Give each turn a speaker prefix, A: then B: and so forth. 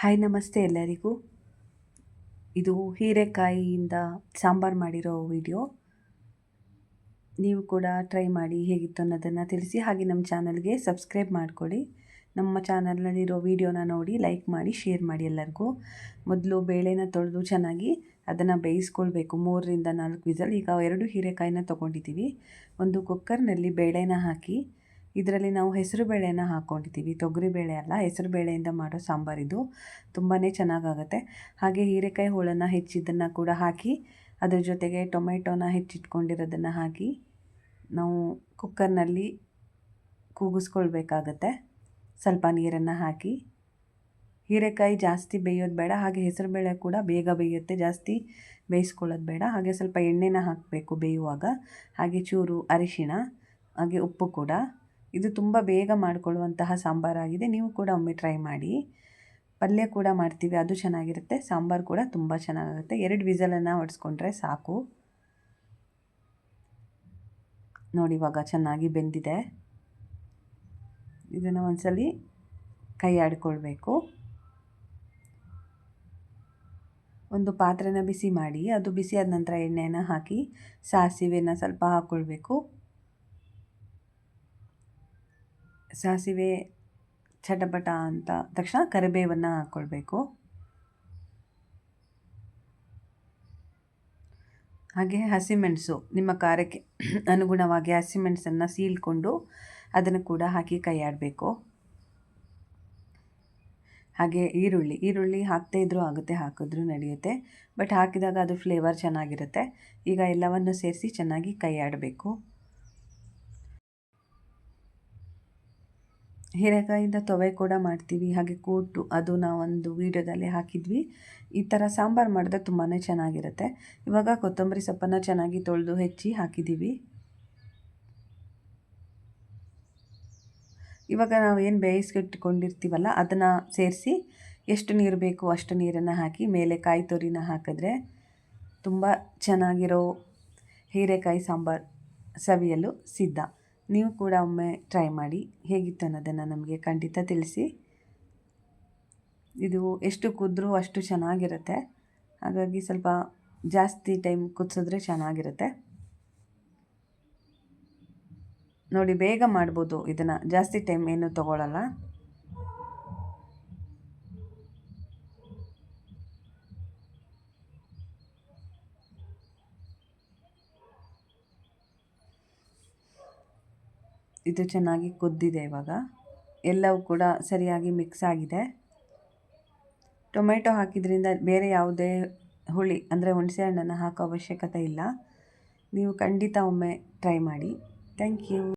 A: Hi, ನಮಸ್ತೆ ಎಲ್ಲರಿಗೂ. ಇದು ಹೀರೆಕಾಯಿಯಿಂದ ಸಾಂಬಾರು ಮಾಡಿರೋ ವಿಡಿಯೋ. ನೀವು ಕೂಡ ಟ್ರೈ ಮಾಡಿ ಹೇಗಿತ್ತು ಅನ್ನೋದನ್ನು ತಿಳಿಸಿ. ಹಾಗೆ ನಮ್ಮ ಚಾನಲ್ಗೆ ಸಬ್ಸ್ಕ್ರೈಬ್ ಮಾಡಿಕೊಡಿ ನಮ್ಮ ಚಾನಲ್ನಲ್ಲಿರೋ ವಿಡಿಯೋನ ನೋಡಿ, ಲೈಕ್ ಮಾಡಿ, ಶೇರ್ ಮಾಡಿ ಎಲ್ಲರಿಗೂ. ಮೊದಲು ಬೇಳೆನ ತೊಳೆದು ಚೆನ್ನಾಗಿ ಅದನ್ನು ಬೇಯಿಸ್ಕೊಳ್ಬೇಕು. ಮೂರರಿಂದ ನಾಲ್ಕು ವಿಸಲ್. ಈಗ ಎರಡು ಹೀರೆಕಾಯಿನ ತೊಗೊಂಡಿದ್ದೀವಿ. ಒಂದು ಕುಕ್ಕರ್ನಲ್ಲಿ ಬೇಳೆನ ಹಾಕಿ ಇದರಲ್ಲಿ ನಾವು ಹೆಸರು ಬೇಳೆನ ಹಾಕ್ಕೊಂಡಿದ್ದೀವಿ ತೊಗರಿ ಬೇಳೆ ಅಲ್ಲ ಹೆಸರು ಬೇಳೆಯಿಂದ ಮಾಡೋ ಸಾಂಬಾರಿದು ತುಂಬಾ ಚೆನ್ನಾಗಾಗುತ್ತೆ. ಹಾಗೆ ಹೀರೆಕಾಯಿ ಹೋಳನ್ನು ಹೆಚ್ಚಿದ್ದನ್ನು ಕೂಡ ಹಾಕಿ, ಅದರ ಜೊತೆಗೆ ಟೊಮೆಟೊನ ಹೆಚ್ಚಿಟ್ಕೊಂಡಿರೋದನ್ನು ಹಾಕಿ, ನಾವು ಕುಕ್ಕರ್ನಲ್ಲಿ ಕೂಗಿಸ್ಕೊಳ್ಬೇಕಾಗತ್ತೆ. ಸ್ವಲ್ಪ ನೀರನ್ನು ಹಾಕಿ. ಹೀರೆಕಾಯಿ ಜಾಸ್ತಿ ಬೇಯೋದು ಬೇಡ, ಹಾಗೆ ಹೆಸರುಬೇಳೆ ಕೂಡ ಬೇಗ ಬೇಯುತ್ತೆ. ಜಾಸ್ತಿ ಬೇಯಿಸ್ಕೊಳ್ಳೋದು ಬೇಡ. ಹಾಗೆ ಸ್ವಲ್ಪ ಎಣ್ಣೆನ ಹಾಕಬೇಕು ಬೇಯುವಾಗ. ಹಾಗೆ ಚೂರು ಅರಿಶಿಣ, ಹಾಗೆ ಉಪ್ಪು ಕೂಡ. ಇದು ತುಂಬ ಬೇಗ ಮಾಡಿಕೊಳ್ಳುವಂತಹ ಸಾಂಬಾರಾಗಿದೆ. ನೀವು ಕೂಡ ಒಮ್ಮೆ ಟ್ರೈ ಮಾಡಿ. ಪಲ್ಯ ಕೂಡ ಮಾಡ್ತೀವಿ, ಅದು ಚೆನ್ನಾಗಿರುತ್ತೆ. ಸಾಂಬಾರು ಕೂಡ ತುಂಬ ಚೆನ್ನಾಗಿರುತ್ತೆ ಎರಡು ವಿಸಲನ್ನು ಹೊಡೆಸ್ಕೊಂಡ್ರೆ ಸಾಕು. ನೋಡಿ, ಇವಾಗ ಚೆನ್ನಾಗಿ ಬೆಂದಿದೆ. ಇದನ್ನು ಒಂದ್ಸಲಿ ಕೈ ಆಡಿಕೊಳ್ಬೇಕು. ಒಂದು ಪಾತ್ರೆನ ಬಿಸಿ ಮಾಡಿ, ಅದು ಬಿಸಿಯಾದ ನಂತರ ಎಣ್ಣೆಯನ್ನು ಹಾಕಿ, ಸಾಸಿವೆನ ಸ್ವಲ್ಪ ಹಾಕ್ಕೊಳ್ಬೇಕು ಸಾಸಿವೆ, ಚಟಪಟ ಅಂತ ತಕ್ಷಣ ಕರಿಬೇವನ್ನು ಹಾಕ್ಕೊಳ್ಬೇಕು ಹಾಗೆ ಹಸಿಮೆಣಸು, ನಿಮ್ಮ ಖಾರಕ್ಕೆ ಅನುಗುಣವಾಗಿ ಹಸಿಮೆಣಸನ್ನು ಸೀಳ್ಕೊಂಡು ಅದನ್ನು ಕೂಡ ಹಾಕಿ ಕೈಯಾಡಬೇಕು. ಹಾಗೆ ಈರುಳ್ಳಿ ಈರುಳ್ಳಿ ಹಾಕದೇ ಇದ್ದರೂ ಆಗುತ್ತೆ, ಹಾಕಿದ್ರೂ ನಡೆಯುತ್ತೆ. ಬಟ್ ಹಾಕಿದಾಗ ಅದು ಫ್ಲೇವರ್ ಚೆನ್ನಾಗಿರುತ್ತೆ. ಈಗ ಎಲ್ಲವನ್ನು ಸೇರಿಸಿ ಚೆನ್ನಾಗಿ ಕೈಯಾಡಬೇಕು. ಹೀರೆಕಾಯಿಂದ ತೊವೆ ಕೂಡ ಮಾಡ್ತೀವಿ. ಹಾಗೆ ಕೂಟು, ಅದು ನಾವೊಂದು ವೀಡಿಯೋದಲ್ಲಿ ಹಾಕಿದ್ವಿ. ಈ ಥರ ಸಾಂಬಾರು ಮಾಡಿದ್ರೆ ತುಂಬಾ ಚೆನ್ನಾಗಿರುತ್ತೆ. ಇವಾಗ ಕೊತ್ತಂಬರಿ ಸೊಪ್ಪನ್ನು ಚೆನ್ನಾಗಿ ತೊಳೆದು ಹೆಚ್ಚಿ ಹಾಕಿದ್ದೀವಿ. ಇವಾಗ ನಾವು ಏನು ಬೇಯಿಸ್ಕಿಟ್ಕೊಂಡಿರ್ತೀವಲ್ಲ ಅದನ್ನು ಸೇರಿಸಿ ಎಷ್ಟು ನೀರು ಬೇಕು ಅಷ್ಟು ನೀರನ್ನು ಹಾಕಿ ಮೇಲೆ ಕಾಯಿ ತುರಿನ ಹಾಕಿದ್ರೆ ತುಂಬ ಚೆನ್ನಾಗಿರೋ ಹೀರೆಕಾಯಿ ಸಾಂಬಾರು ಸವಿಯಲು ಸಿದ್ಧ. ನೀವು ಕೂಡ ಒಮ್ಮೆ ಟ್ರೈ ಮಾಡಿ ಹೇಗಿತ್ತು ಅನ್ನೋದನ್ನು ನಮಗೆ ಖಂಡಿತ ತಿಳಿಸಿ. ಇದು ಎಷ್ಟು ಕುದ್ರೂ ಅಷ್ಟು ಚೆನ್ನಾಗಿರುತ್ತೆ. ಹಾಗಾಗಿ ಸ್ವಲ್ಪ ಜಾಸ್ತಿ ಟೈಮ್ ಕುದಿಸಿದ್ರೆ ಚೆನ್ನಾಗಿರುತ್ತೆ. ನೋಡಿ, ಬೇಗ ಮಾಡ್ಬೋದು. ಇದನ್ನು ಜಾಸ್ತಿ ಟೈಮ್ ಏನು ತೊಗೊಳ್ಳಲ್ಲ ಇದು ಚೆನ್ನಾಗಿ ಕುದ್ದಿದೆ ಇವಾಗ. ಎಲ್ಲವೂ ಕೂಡ ಸರಿಯಾಗಿ ಮಿಕ್ಸ್ ಆಗಿದೆ. ಟೊಮೆಟೊ ಹಾಕಿದ್ರಿಂದ ಬೇರೆ ಯಾವುದೇ ಹುಳಿ, ಅಂದರೆ ಹುಣಸೆ ಹಣ್ಣನ್ನು ಹಾಕೋ ಅವಶ್ಯಕತೆ ಇಲ್ಲ. ನೀವು ಖಂಡಿತ ಒಮ್ಮೆ ಟ್ರೈ ಮಾಡಿ. Thank you